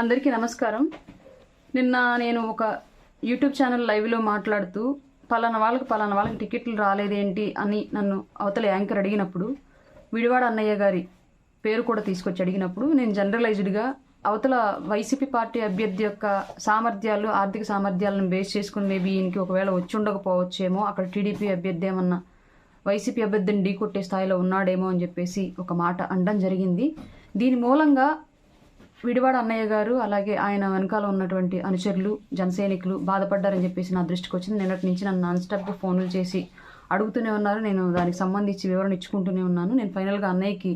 అందరికీ నమస్కారం. నిన్న నేను ఒక యూట్యూబ్ ఛానల్ లైవ్లో మాట్లాడుతూ పలానా వాళ్ళకి పలానా వాళ్ళకి టికెట్లు రాలేదేంటి అని నన్ను అవతల యాంకర్ అడిగినప్పుడు విడివాడ అన్నయ్య గారి పేరు కూడా తీసుకొచ్చి అడిగినప్పుడు నేను జనరలైజ్డ్గా అవతల వైసీపీ పార్టీ అభ్యర్థి యొక్క సామర్థ్యాలు ఆర్థిక సామర్థ్యాలను బేస్ చేసుకుని మేబీ ఈయనకి ఒకవేళ వచ్చి ఉండకపోవచ్చేమో అక్కడ టీడీపీ అభ్యర్థి ఏమన్నా వైసీపీ అభ్యర్థిని ఢీకొట్టే స్థాయిలో ఉన్నాడేమో అని చెప్పేసి ఒక మాట అనడం జరిగింది. దీని మూలంగా విడివాడ అన్నయ్య గారు అలాగే ఆయన వెనకాల ఉన్నటువంటి అనుచరులు జనసైనికులు బాధపడ్డారని చెప్పేసి నా దృష్టికి వచ్చింది. నిన్నటి నుంచి నన్ను నాన్ స్టాప్గా ఫోన్లు చేసి అడుగుతూనే ఉన్నారు. నేను దానికి సంబంధించి వివరణ ఇచ్చుకుంటూనే ఉన్నాను. నేను ఫైనల్గా అన్నయ్యకి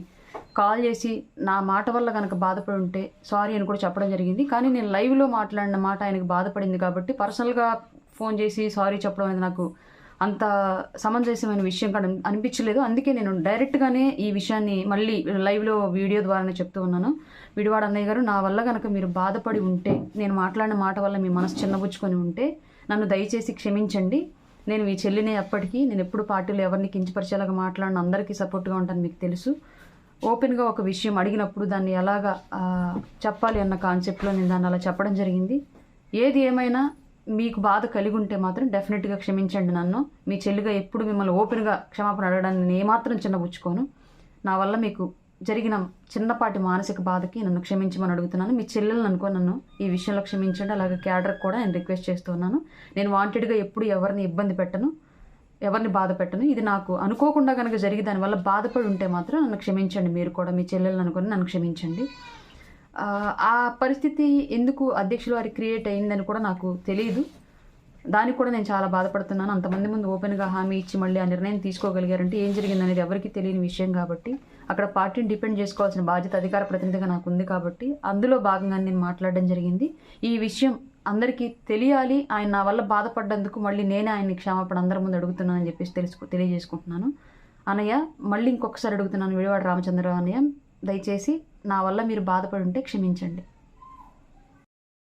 కాల్ చేసి నా మాట వల్ల కనుక బాధపడి ఉంటే సారీ అని కూడా చెప్పడం జరిగింది. కానీ నేను లైవ్లో మాట్లాడిన మాట ఆయనకు బాధపడింది కాబట్టి పర్సనల్గా ఫోన్ చేసి సారీ చెప్పడం అనేది నాకు అంత సమంజసమైన విషయం కూడా అనిపించలేదు. అందుకే నేను డైరెక్ట్గానే ఈ విషయాన్ని మళ్ళీ లైవ్లో వీడియో ద్వారానే చెప్తూ ఉన్నాను. విడివాడ అన్నయ్య గారు నా వల్ల కనుక మీరు బాధపడి ఉంటే నేను మాట్లాడిన మాట వల్ల మీ మనసు చిన్నబుచ్చుకొని ఉంటే నన్ను దయచేసి క్షమించండి. నేను మీ చెల్లినే అప్పటికి నేను ఎప్పుడు పార్టీలో ఎవరిని కించపరిచేలాగా మాట్లాడిన అందరికీ సపోర్ట్గా ఉంటాను మీకు తెలుసు. ఓపెన్గా ఒక విషయం అడిగినప్పుడు దాన్ని ఎలాగా చెప్పాలి అన్న కాన్సెప్ట్లో నేను దాన్ని అలా చెప్పడం జరిగింది. ఏది ఏమైనా మీకు బాధ కలిగి ఉంటే మాత్రం డెఫినెట్గా క్షమించండి నన్ను. మీ చెల్లిగా ఎప్పుడు మిమ్మల్ని ఓపెన్గా క్షమాపణ అడగడాన్ని నేను ఏమాత్రం చిన్నబుచ్చుకోను నా వల్ల మీకు జరిగిన చిన్నపాటి మానసిక బాధకి నన్ను క్షమించమని అడుగుతున్నాను. మీ చెల్లెలను అనుకో నన్ను. ఈ విషయంలో క్షమించండి. అలాగే క్యాడర్ కూడా నేను రిక్వెస్ట్ చేస్తున్నాను నేను వాంటెడ్గా ఎప్పుడు ఎవరిని ఇబ్బంది పెట్టను ఎవరిని బాధ పెట్టను. ఇది నాకు అనుకోకుండా కనుక జరిగి దానివల్ల బాధపడి ఉంటే మాత్రం నన్ను క్షమించండి. మీరు కూడా మీ చెల్లెలను అనుకొని నన్ను క్షమించండి. ఆ పరిస్థితి ఎందుకు అధ్యక్షుల వారి క్రియేట్ అయిందని కూడా నాకు తెలియదు దానికి కూడా నేను చాలా బాధపడుతున్నాను. అంతమంది ముందు ఓపెన్గా హామీ ఇచ్చి మళ్ళీ ఆ నిర్ణయం తీసుకోగలిగారంటే ఏం జరిగింది అనేది ఎవరికి తెలియని విషయం కాబట్టి అక్కడ పార్టీని డిపెండ్ చేసుకోవాల్సిన బాధ్యత అధికార ప్రతినిధిగా నాకు ఉంది కాబట్టి అందులో భాగంగా నేను మాట్లాడడం జరిగింది. ఈ విషయం అందరికీ తెలియాలి. ఆయన నా వల్ల బాధపడ్డందుకు మళ్ళీ నేనే ఆయన్ని క్షమాపణ అందరి ముందు అడుగుతున్నానని చెప్పేసి తెలుసుకో తెలియజేసుకుంటున్నాను. అన్నయ్య మళ్ళీ ఇంకొకసారి అడుగుతున్నాను. విడివాడ రామచంద్రరావు అన్నయ్య దయచేసి నా వల్ల మీరు బాధపడి ఉంటే క్షమించండి.